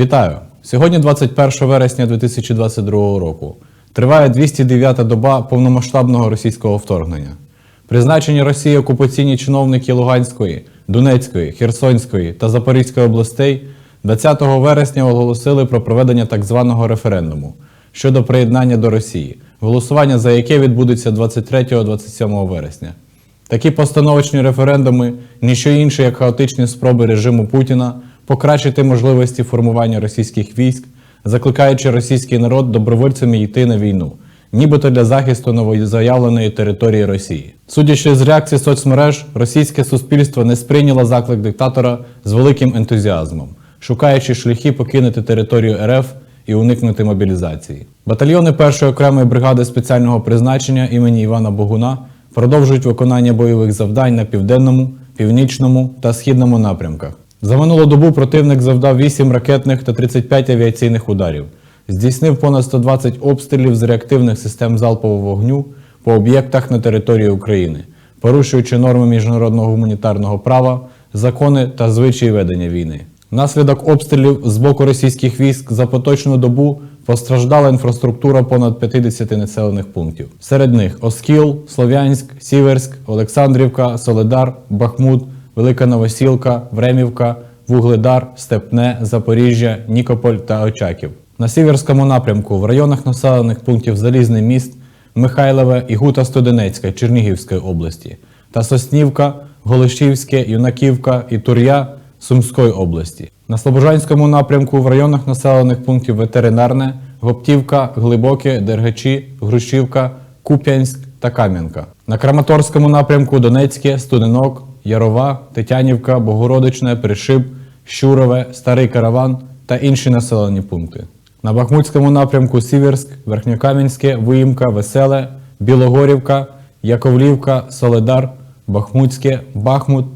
Вітаю! Сьогодні 21 вересня 2022 року. Триває 209-та доба повномасштабного російського вторгнення. Призначені Росії окупаційні чиновники Луганської, Донецької, Херсонської та Запорізької областей 20 вересня оголосили про проведення так званого референдуму щодо приєднання до Росії, голосування за яке відбудеться 23-27 вересня. Такі постановочні референдуми ніщо інше, як хаотичні спроби режиму Путіна покращити можливості формування російських військ, закликаючи російський народ добровольцями йти на війну, нібито для захисту новозаявленої території Росії. Судячи з реакції соцмереж, російське суспільство не сприйняло заклик диктатора з великим ентузіазмом, шукаючи шляхи покинути територію РФ і уникнути мобілізації. Батальйони першої окремої бригади спеціального призначення імені Івана Богуна продовжують виконання бойових завдань на південному, північному та східному напрямках. За минулу добу противник завдав 8 ракетних та 35 авіаційних ударів, здійснив понад 120 обстрілів з реактивних систем залпового вогню по об'єктах на території України, порушуючи норми міжнародного гуманітарного права, закони та звичаї ведення війни. Внаслідок обстрілів з боку російських військ за поточну добу постраждала інфраструктура понад 50 населених пунктів. Серед них Оскіл, Слов'янськ, Сіверськ, Олександрівка, Соледар, Бахмут, Велика Новосілка, Времівка, Вугледар, Степне, Запоріжжя, Нікополь та Очаків. На сіверському напрямку в районах населених пунктів Залізний міст, Михайлове і Гута Студенецька Чернігівської області та Соснівка, Голишівське, Юнаківка і Тур'я Сумської області. На Слобожанському напрямку в районах населених пунктів Ветеринарне, Гоптівка, Глибоке, Дергачі, Грушівка, Куп'янськ та Кам'янка. На Краматорському напрямку Донецьке, Студенок, Ярова, Тетянівка, Богородичне, Пришиб, Щурове, Старий Караван та інші населені пункти. На Бахмутському напрямку Сіверськ, Верхньокам'янське, Виїмка, Веселе, Білогорівка, Яковлівка, Соледар, Бахмутське, Бахмут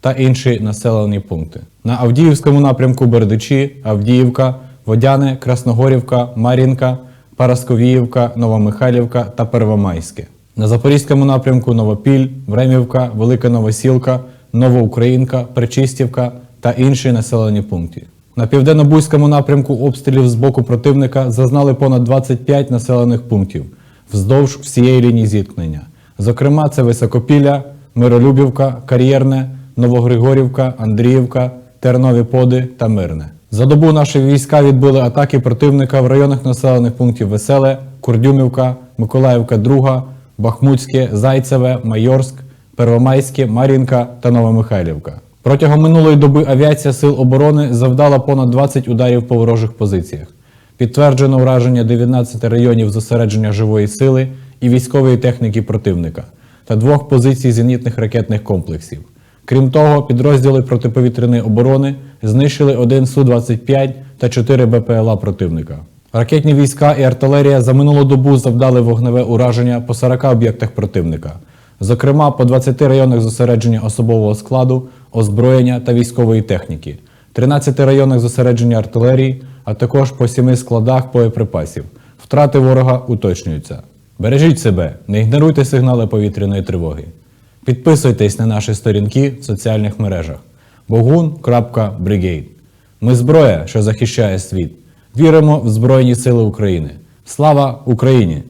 та інші населені пункти. На Авдіївському напрямку Бердичі, Авдіївка, Водяне, Красногорівка, Мар'їнка, Парасковіївка, Новомихайлівка та Первомайське. На Запорізькому напрямку Новопіль, Времівка, Велика Новосілка, Новоукраїнка, Причистівка та інші населені пункти. На південно-бузькому напрямку обстрілів з боку противника зазнали понад 25 населених пунктів вздовж всієї лінії зіткнення. Зокрема, це Високопілля, Миролюбівка, Кар'єрне, Новогригорівка, Андріївка, Тернові Поди та Мирне. За добу наші війська відбили атаки противника в районах населених пунктів Веселе, Курдюмівка, Миколаївка, Друга, Бахмутське, Зайцеве, Майорськ, Первомайське, Мар'їнка та Новомихайлівка. Протягом минулої доби авіація Сил оборони завдала понад 20 ударів по ворожих позиціях. Підтверджено ураження 19 районів зосередження живої сили і військової техніки противника та двох позицій зенітних ракетних комплексів. Крім того, підрозділи протиповітряної оборони знищили один Су-25 та 4 БПЛА противника. Ракетні війська і артилерія за минулу добу завдали вогневе ураження по 40 об'єктах противника, зокрема по 20 районах зосередження особового складу, озброєння та військової техніки, 13 районах зосередження артилерії, а також по 7 складах боєприпасів. Втрати ворога уточнюються. Бережіть себе, не ігноруйте сигнали повітряної тривоги. Підписуйтесь на наші сторінки в соціальних мережах bogun.brigade. Ми зброя, що захищає світ. Віримо в Збройні Сили України. Слава Україні!